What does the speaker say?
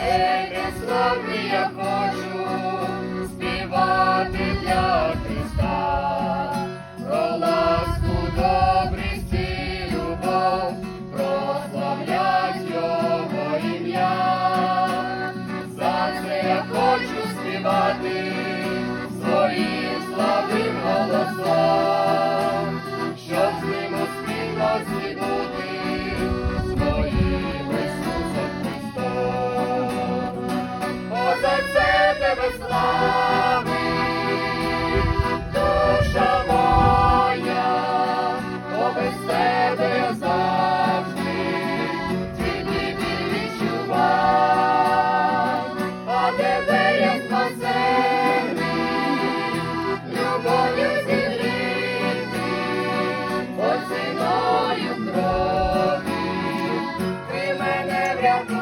Цей славний я хочу співати для Христа, про ласку, добрість любов, прославлять Його ім'я. За це я хочу співати своїм тебе душа моя, бо без а тебе я спасений, любов'ю зігріти, по ціною ти мене врятував.